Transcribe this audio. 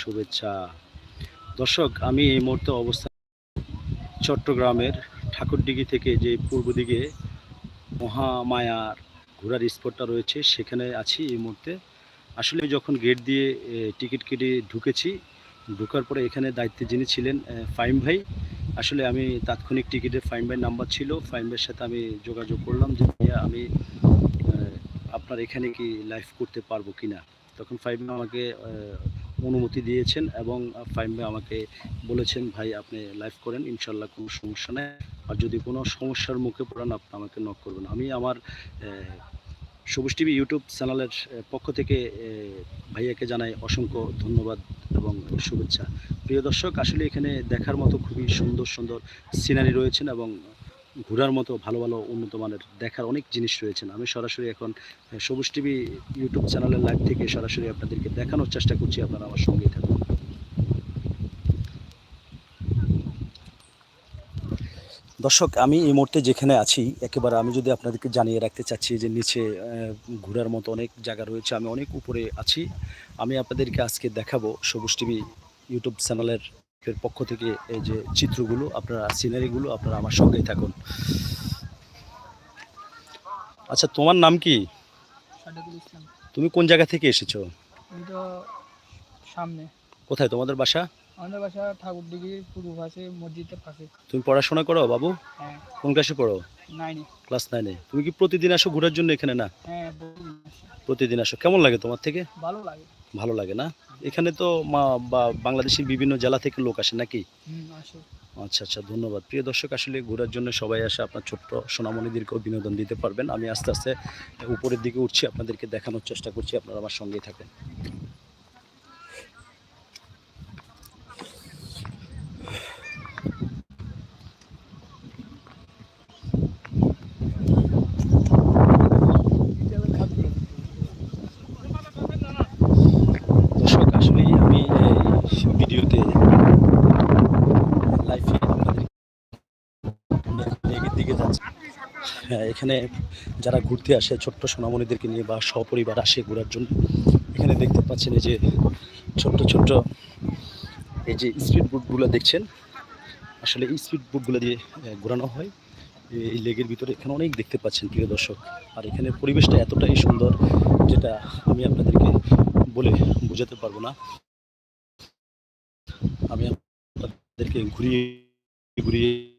শুভেচ্ছা। দর্শক, আমি এই মুহূর্তে অবস্থান চট্টগ্রামের ঠাকুরডিঘি থেকে যে পূর্ব দিকে মহামায়ার ঘোরার স্পটটা রয়েছে, সেখানে আছি এই মুহূর্তে। আসলে যখন গেট দিয়ে টিকিট কেটে ঢুকেছি, ঢোকার পরে এখানে দায়িত্বে যিনি ছিলেন ফাইম ভাই, আসলে আমি তাৎক্ষণিক টিকিটের ফাইম ভাইয়ের নাম্বার ছিল। ফাইম ভাইয়ের সাথে আমি যোগাযোগ করলাম যে আমি আপনার এখানে কি লাইভ করতে পারব কিনা? তখন ফাইম ভাই আমাকে অনুমতি দিয়েছেন এবং ফাইম ভাই আমাকে বলেছেন, ভাই, আপনি লাইভ করেন ইনশাল্লাহ কোনো সমস্যা নেই। আর যদি কোনো সমস্যার মুখে পড়েন, আপনি আমাকে নক করবেন। আমি আমার সবুজ টিভি ইউটিউব চ্যানেলের পক্ষ থেকে ভাইয়াকে জানাই অসংখ্য ধন্যবাদ এবং শুভেচ্ছা। প্রিয় দর্শক, আসলে এখানে দেখার মতো খুবই সুন্দর সুন্দর সিনারি রয়েছেন এবং ঘোরার মতো ভালো ভালো উন্নত মানের দেখার অনেক জিনিস রয়েছেন আমি সরাসরি এখন সবুজ টিভি ইউটিউব চ্যানেলের লাইভ থেকে সরাসরি আপনাদেরকে দেখানোর চেষ্টা করছি, আপনারা আমার সঙ্গেই থাকুন। দর্শক, আমি এই মুহূর্তে যেখানে আছি, একেবারে আমি যদি আপনাদেরকে জানিয়ে রাখতে চাচ্ছি যে নিচে ঘোরার মতো অনেক জায়গা রয়েছে, আমি অনেক উপরে আছি। আমি আপনাদেরকে আজকে দেখাবো সবুজ টিভি ইউটিউব চ্যানেলের এর পক্ষ থেকে এই যে চিত্রগুলো আপনারা সিনারিগুলো আপনারা আমার সঙ্গেই থাকুন। আচ্ছা তোমার নাম কি? তুমি কোন জায়গা থেকে এসেছ? সামনে। কোথায় তোমাদের বাসা? আমাদের বাসা ঠাকুরদিঘির পূর্ব পাশে মসজিদের পাশে। তুমি পড়াশোনা করো বাবু? হ্যাঁ। কোন ক্লাসে পড়ো? নাইনে ক্লাস নাইনে তুমি কি প্রতিদিন আসো ঘোরার জন্য এখানে না? হ্যাঁ প্রতিদিন আসো। কেমন লাগে তোমার থেকে? ভালো লাগে। ভালো লাগে না? এখানে তো মা- বা বাংলাদেশের বিভিন্ন জেলা থেকে লোক আসে নাকি? আচ্ছা আচ্ছা ধন্যবাদ। প্রিয় দর্শক আসলে ঘোরার জন্য সবাই আসে আপনার ছোট্ট সোনামণিদেরকেও বিনোদন দিতে পারবেন। আমি আস্তে আস্তে উপরের দিকে উঠছি আপনাদেরকে দেখানোর চেষ্টা করছি আপনারা আমার সঙ্গেই থাকেন দর্শক আসলে আমি এই ভিডিওতে লাইভে আপনাদের লেগের দিকে যাচ্ছি হ্যাঁ এখানে যারা ঘুরতে আসে ছোট্ট সোনামণিদেরকে নিয়ে বা সপরিবার আসে ঘোরার জন্য, এখানে দেখতে পাচ্ছেন এই যে ছোট্ট ছোট্ট এই যে স্পিড বোটগুলো দেখছেন? আসলে এই স্পিড বোটগুলো দিয়ে ঘোরানো হয়। এই- এই লেগের ভিতরে এখানে অনেক দেখতে পাচ্ছেন, প্রিয় দর্শক। আর এখানে পরিবেশটা এতটাই সুন্দর যেটা আমি আপনাদেরকে বলে বোঝাতে পারব না। আমি আপনাদেরকে ঘুরিয়ে ঘুরিয়ে